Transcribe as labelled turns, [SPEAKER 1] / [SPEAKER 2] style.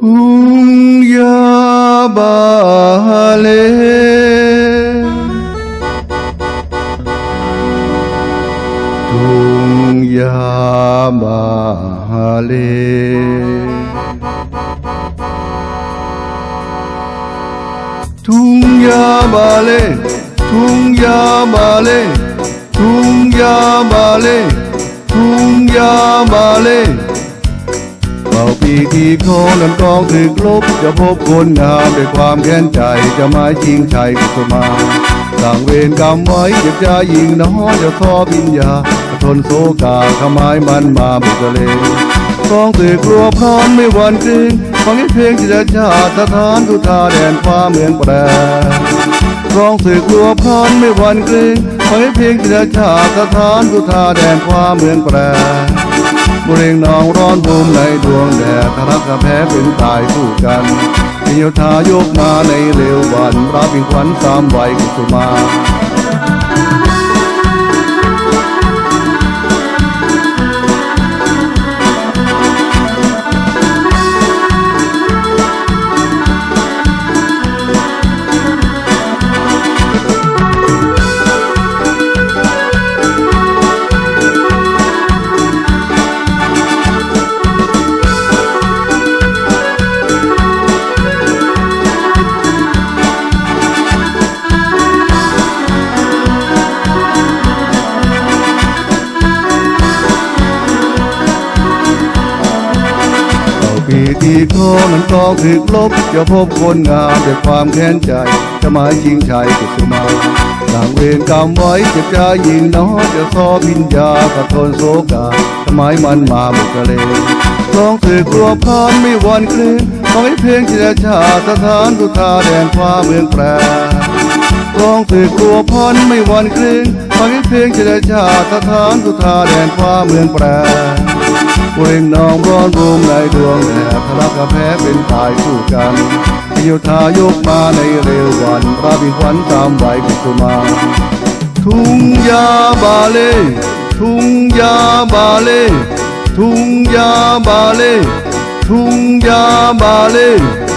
[SPEAKER 1] ทุ่งยาบาเลทุ่งยาบาเลทุ่งยาบาเป่าปีที่โคนั้นกองถึกลบจะพบคนงามด้วยความแค้นใจจะหมายชิงชัยกุศมาสั่งเวรกรรมไว้เจ็บใจยิงน้อจะขอพิญญาทนโศกาขมายมันมาบุกเลงกองตึกกลัวพรานไม่หวั่นเกรงฟังให้เพลงจิตชาติสถานทุทาแดนฟ้าเมืองแปรร้องสึกกลัวพรานไม่หวั่นเกรงฟังให้เพลงจิตชาติสถานทุทาแดนฟ้าเมืองแปร บุเรงนองร้อนบูมในดวงแดดทะรักกับแพ้เป็นตายคู่กันพิโยธายกมาในเร็ววันรับปิงขวัญสามวัยกุสุมา ปีที่โคนั้นกองถึกลบจะพบคนงามด้วยความแค้นใจ จะมาชิงชัยกุสุมาสั่งเวรกรรมไว้เจ็บใจยิงน้อจะซอพิญญาขะทนโศกาทำไมมันมาบุกเลงร้องสึกกลัวพานไม่หวั่นเกรงขอให้เพลงเจิตชาสถานทุทาแดนฟ้าเมืองแปรร้องสึกกลัวพรไม่หวั่นเกรงฟังให้เพลงเจิตชาสถานสุธาแดนฟ้าเมืองแปร เวงนองร้อนรูมในดวงแดดทะลักกับแพ้เป็นตายคู่กันพิโยธายกมาในเร็ววันราบินวันตามไหวกุสุมา ทุ่งยาบาเล ทุ่งยาบาเล ทุ่งยาบาเล ทุ่งยาบาเล